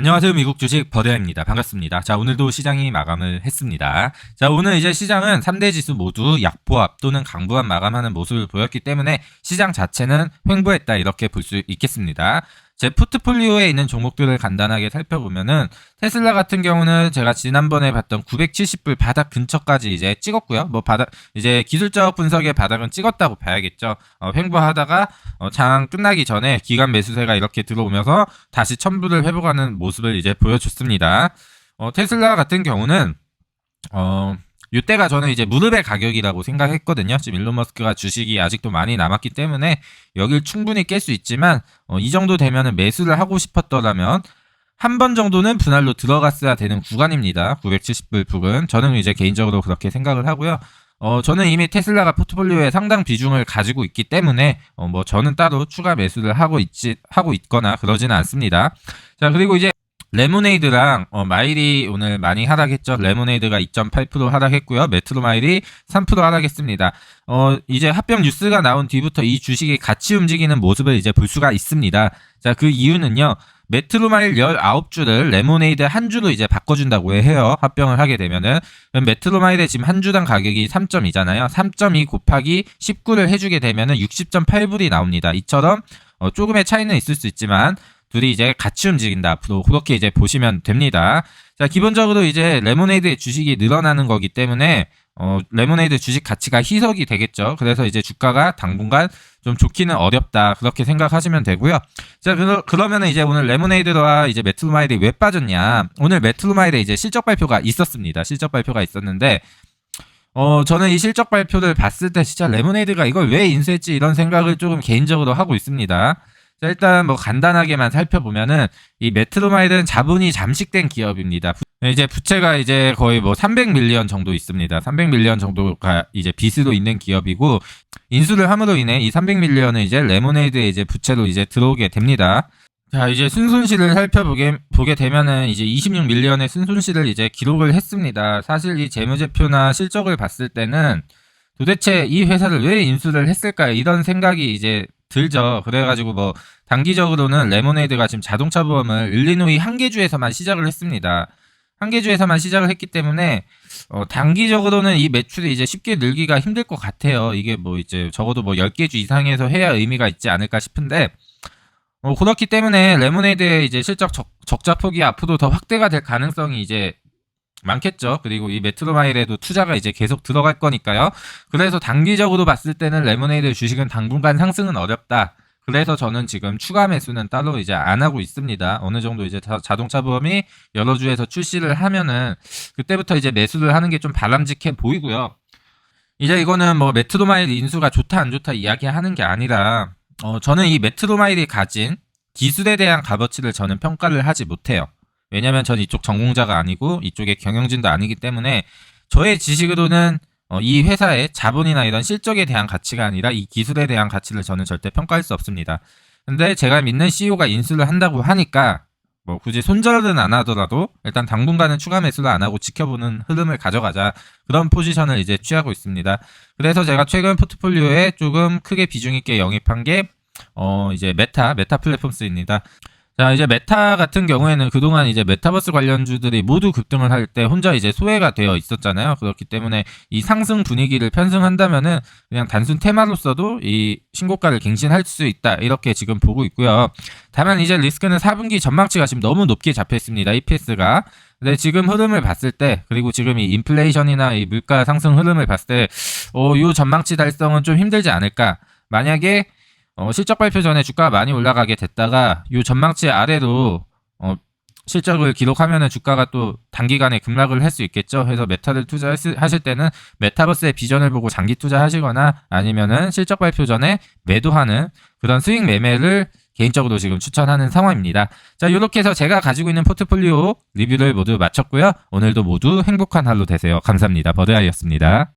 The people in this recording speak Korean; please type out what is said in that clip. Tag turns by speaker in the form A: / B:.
A: 안녕하세요. 미국 주식 버대입니다. 반갑습니다. 자, 오늘도 시장이 마감을 했습니다. 자, 오늘 이제 시장은 3대 지수 모두 약보합 또는 강보합 마감하는 모습을 보였기 때문에 시장 자체는 횡보했다 이렇게 볼 수 있겠습니다. 제 포트폴리오에 있는 종목들을 간단하게 살펴보면은 테슬라 같은 경우는 제가 지난번에 봤던 970불 바닥 근처까지 이제 찍었고요. 뭐 바닥 이제 기술적 분석의 바닥은 찍었다고 봐야겠죠. 어, 횡보하다가 어, 장 끝나기 전에 기간 매수세가 이렇게 들어오면서 다시 천불을 회복하는 모습을 이제 보여줬습니다. 어, 테슬라 같은 경우는 어 이때가 저는 이제 무릎의 가격이라고 생각했거든요. 지금 일론 머스크가 주식이 아직도 많이 남았기 때문에 여길 충분히 깰 수 있지만 어, 이 정도 되면은 매수를 하고 싶었더라면 한 번 정도는 분할로 들어갔어야 되는 구간입니다. 970불 부근. 저는 이제 개인적으로 그렇게 생각을 하고요. 어, 저는 이미 테슬라가 포트폴리오에 상당 비중을 가지고 있기 때문에, 어, 뭐, 저는 따로 추가 매수를 하고 있지, 하고 있거나 그러지는 않습니다. 자, 그리고 이제 레모네이드랑 어, 마일이 오늘 많이 하락했죠. 레모네이드가 2.8% 하락했고요. 메트로 마일이 3% 하락했습니다. 어, 이제 합병 뉴스가 나온 뒤부터 이 주식이 같이 움직이는 모습을 이제 볼 수가 있습니다. 자, 그 이유는요. 메트로마일 19주를 레모네이드 한 주로 이제 바꿔준다고 해요. 합병을 하게 되면은. 메트로마일의 지금 한 주당 가격이 3.2잖아요. 3.2 곱하기 19를 해주게 되면은 60.8불이 나옵니다. 이처럼 어, 조금의 차이는 있을 수 있지만 둘이 이제 같이 움직인다. 그렇게 이제 보시면 됩니다. 자, 기본적으로 이제 레모네이드의 주식이 늘어나는 거기 때문에 어, 레모네이드 주식 가치가 희석이 되겠죠. 그래서 이제 주가가 당분간 좀 좋기는 어렵다. 그렇게 생각하시면 되고요. 자, 그러, 그러면 이제 오늘 레모네이드와 이제 메트로마일이 왜 빠졌냐. 오늘 메트로마일에 이제 실적 발표가 있었습니다. 실적 발표가 있었는데, 어, 저는 이 실적 발표를 봤을 때 진짜 레모네이드가 이걸 왜 인수했지 이런 생각을 조금 개인적으로 하고 있습니다. 자, 일단 뭐 간단하게만 살펴보면은 이 메트로마일은 자본이 잠식된 기업입니다. 이제 부채가 이제 거의 뭐 300밀리언 정도 있습니다. 300밀리언 정도가 이제 빚으로 있는 기업이고 인수를 함으로 인해 이 300밀리언은 이제 레모네이드의 이제 부채로 이제 들어오게 됩니다. 자, 이제 순손실을 살펴보게 보게 되면은 이제 26밀리언의 순손실을 이제 기록을 했습니다. 사실 이 재무제표나 실적을 봤을 때는 도대체 이 회사를 왜 인수를 했을까 이런 생각이 이제 들죠. 그래가지고 뭐 단기적으로는 레모네이드가 지금 자동차 보험을 일리노이 한개 주에서만 시작을 했습니다. 한개 주에서만 시작을 했기 때문에 어, 단기적으로는 이 매출이 이제 쉽게 늘기가 힘들 것 같아요. 이게 뭐 이제 적어도 뭐 10개 주 이상에서 해야 의미가 있지 않을까 싶은데 어, 그렇기 때문에 레모네이드의 이제 실적 적, 적자 폭이 앞으로 더 확대가 될 가능성이 이제 많겠죠. 그리고 이 메트로마일에도 투자가 이제 계속 들어갈 거니까요. 그래서 단기적으로 봤을 때는 레모네이드 주식은 당분간 상승은 어렵다. 그래서 저는 지금 추가 매수는 따로 이제 안 하고 있습니다. 어느 정도 이제 자, 동차 보험이 여러 주에서 출시를 하면은 그때부터 이제 매수를 하는 게 좀 바람직해 보이고요. 이제 이거는 뭐 메트로마일 인수가 좋다 안 좋다 이야기하는 게 아니라 어 저는 이 메트로마일이 가진 기술에 대한 값어치를 저는 평가를 하지 못해요. 왜냐면 전 이쪽 전공자가 아니고 이쪽의 경영진도 아니기 때문에 저의 지식으로는 어, 이 회사의 자본이나 이런 실적에 대한 가치가 아니라 이 기술에 대한 가치를 저는 절대 평가할 수 없습니다. 근데 제가 믿는 CEO가 인수를 한다고 하니까 뭐 굳이 손절은 안 하더라도 일단 당분간은 추가 매수를 안 하고 지켜보는 흐름을 가져가자 그런 포지션을 이제 취하고 있습니다. 그래서 제가 최근 포트폴리오에 조금 크게 비중 있게 영입한 게 어, 이제 메타, 메타 플랫폼스입니다. 자, 이제 메타 같은 경우에는 그동안 이제 메타버스 관련주들이 모두 급등을 할 때 혼자 이제 소외가 되어 있었잖아요. 그렇기 때문에 이 상승 분위기를 편승한다면은 그냥 단순 테마로서도 이 신고가를 갱신할 수 있다. 이렇게 지금 보고 있고요. 다만 이제 리스크는 4분기 전망치가 지금 너무 높게 잡혀 있습니다. EPS가. 근데 지금 흐름을 봤을 때, 그리고 지금 이 인플레이션이나 이 물가 상승 흐름을 봤을 때, 어, 요 전망치 달성은 좀 힘들지 않을까. 만약에 어, 실적 발표 전에 주가가 많이 올라가게 됐다가 요 전망치 아래로 어, 실적을 기록하면은 주가가 또 단기간에 급락을 할 수 있겠죠. 그래서 메타를 투자하실 때는 메타버스의 비전을 보고 장기 투자하시거나 아니면은 실적 발표 전에 매도하는 그런 스윙 매매를 개인적으로 지금 추천하는 상황입니다. 자, 이렇게 해서 제가 가지고 있는 포트폴리오 리뷰를 모두 마쳤고요. 오늘도 모두 행복한 하루 되세요. 감사합니다. 버드아이였습니다.